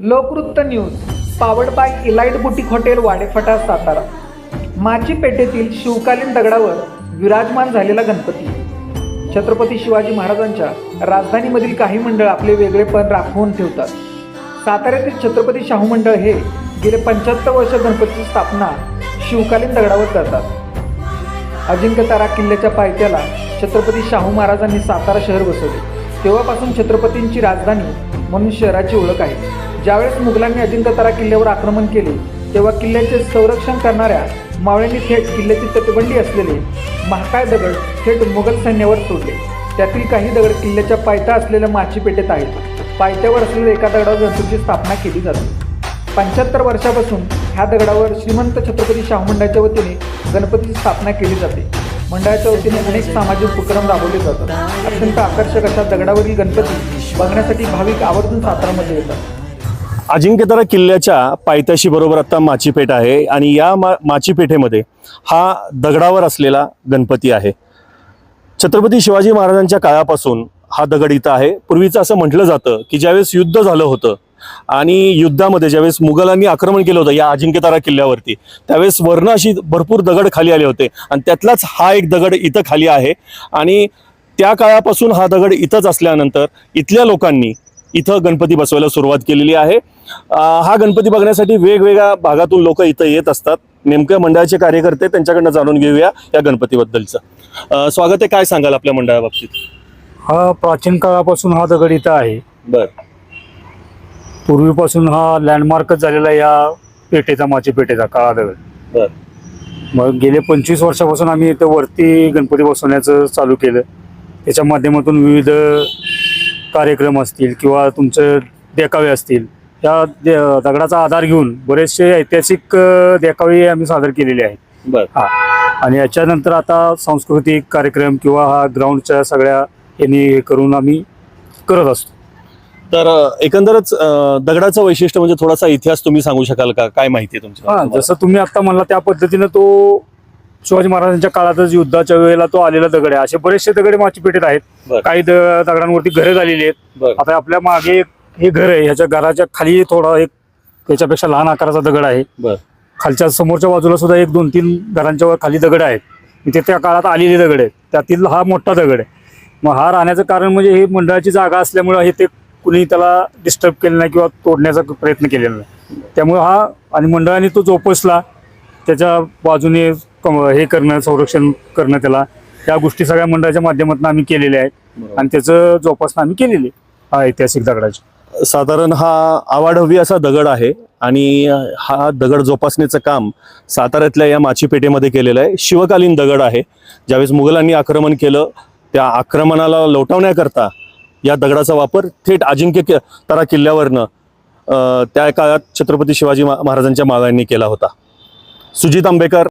Lokvrutt news powered by elite boutique hotel Wadephata Satara. माची पेठेतील शिवकालीन दगडावर विराजमान झालेला गणपती. छत्रपती शिवाजी महाराजांच्या राजधानीमधील काही मंडळ आपले वेगळेपण राखवून ठेवतात. साताऱ्यातील छत्रपती शाहू मंडळ हे गेले पंच्याहत्तर वर्ष गणपतीची स्थापना शिवकालीन दगडावर करतात. अजिंक्यतारा किल्ल्याच्या पायथ्याला छत्रपती शाहू महाराजांनी सातारा शहर बसवले. तेव्हापासून छत्रपतींची राजधानी म्हणून शहराची ओळख आहे. ज्यावेळेस मुघलांनी अजिंक्यतारा किल्ल्यावर आक्रमण केले तेव्हा किल्ल्याचे संरक्षण करणाऱ्या मावळ्यांनी थेट किल्ल्याची तटबंदी असलेले महाकाय दगड थेट मुघल सैन्यावर सोडले. त्यातील काही दगड किल्ल्याच्या पायथ्या असलेल्या माचीपेठेत आहेत. पायथ्यावर असलेल्या एका दगडावर गणपतीची स्थापना केली जाते. पंच्याहत्तर वर्षापासून ह्या दगडावर श्रीमंत छत्रपती शाहू मंडळाच्या वतीने गणपतीची स्थापना केली जाते. मंडळाच्या वतीने अनेक सामाजिक उपक्रम राबवले जातात. अत्यंत आकर्षक अशा दगडावरील गणपती बघण्यासाठी भाविक आवर्जून सातारामध्ये येतात. अजिंक्यतारा किल्ल्याच्या पायथ्याशी बरोबर आता माचीपेठ आहे आणि या मा माचीपेठेमध्ये हा दगडावर असलेला गणपती आहे. छत्रपती शिवाजी महाराजांच्या काळापासून हा दगड इथं आहे. पूर्वीचं असं म्हटलं जातं की ज्यावेळेस युद्ध झालं होतं आणि युद्धामध्ये ज्यावेळेस मुघलांनी आक्रमण केलं होतं या अजिंक्यतारा किल्ल्यावरती त्यावेळेस वर्ण अशी भरपूर दगड खाली आले होते आणि त्यातलाच हा एक दगड इथं खाली आहे. आणि त्या काळापासून हा दगड इथंच असल्यानंतर इथल्या लोकांनी इथं गणपती बसवायला सुरुवात केलेली आहे. हा गणपती बघण्यासाठी वेगवेगळ्या भागातून लोक इथं येत असतात. नेमक्या मंडळाचे कार्यकर्ते त्यांच्याकडनं जाणून घेऊया या गणपतीबद्दलचं. स्वागत आहे. काय सांगाल आपल्या मंडळाबाबतीत? हा प्राचीन काळापासून हा दगड इथं आहे. बर. पूर्वीपासून हा लँडमार्कच झालेला या पेठेचा माची पेठेचा काळा दगड. बर. मग गेले पंचवीस वर्षापासून आम्ही इथं वरती गणपती बसवण्याचं चालू केलं. त्याच्या माध्यमातून विविध कार्यक्रम असतील किंवा तुमचं देखावे असतील या दे- दगडाचा आधार घेऊन बरेचसे ऐतिहासिक अ, देखावे आम्ही सादर केलेले आहेत. बर. हा. आणि याच्यानंतर आता सांस्कृतिक कार्यक्रम किंवा हा ग्राउंडच्या सगळ्या यांनी हे करून आम्ही करत असतो. तर अं, एकंदरच अं, दगडाचं वैशिष्ट्य म्हणजे थोडासा इतिहास तुम्ही सांगू शकाल का? काय माहिती आहे हा तुमच्या जसं तुम्ही आता म्हणला त्या पद्धतीनं तो शिवाजी महाराजांच्या काळातच युद्धाच्या वेळेला तो आलेला दगड आहे. असे बरेचसे दगड माची पेठेत आहेत. बरं. काही द- दगडांवरती घरं झालेली आहेत. बर. आता आपल्या मागे एक हे घर आहे. ह्याच्या घराच्या खाली थोडा एक त्याच्यापेक्षा लहान आकाराचा दगड आहे. बर. खालच्या समोरच्या बाजूला सुद्धा एक दोन तीन घरांच्या वर खाली दगड आहेत. ते त्या काळात आलेले दगड आहेत. त्यातील हा मोठा दगड आहे. मग हा राहण्याचं कारण म्हणजे हे मंडळाची जागा असल्यामुळे हे ते कुणी त्याला डिस्टर्ब केलं नाही किंवा तोडण्याचा प्रयत्न केलेला नाही. त्यामुळे हा आणि मंडळाने तो जोपासला. त्याच्या बाजूने हे करणं संरक्षण करणं त्याला. या गोष्टी सगळ्या मंडळाच्या माध्यमातून आम्ही केलेल्या आहेत. आणि त्याचं जोपासना आम्ही केलेली आहे, हा ऐतिहासिक दगडाची. साधारण हा आवाढव्य असा दगड आहे आणि हा दगड जोपासण्याचं काम साताऱ्यातल्या या माचीपेठेमध्ये केलेलं आहे. शिवकालीन दगड आहे. ज्यावेळेस मुघलांनी आक्रमण केलं त्या आक्रमणाला लोटवण्याकरता या दगडाचा वापर थेट अजिंक्य कि- तारा किल्ल्यावरनं त्या काळात छत्रपती शिवाजी महाराजांच्या मागांनी केला होता. सुजित आंबेकर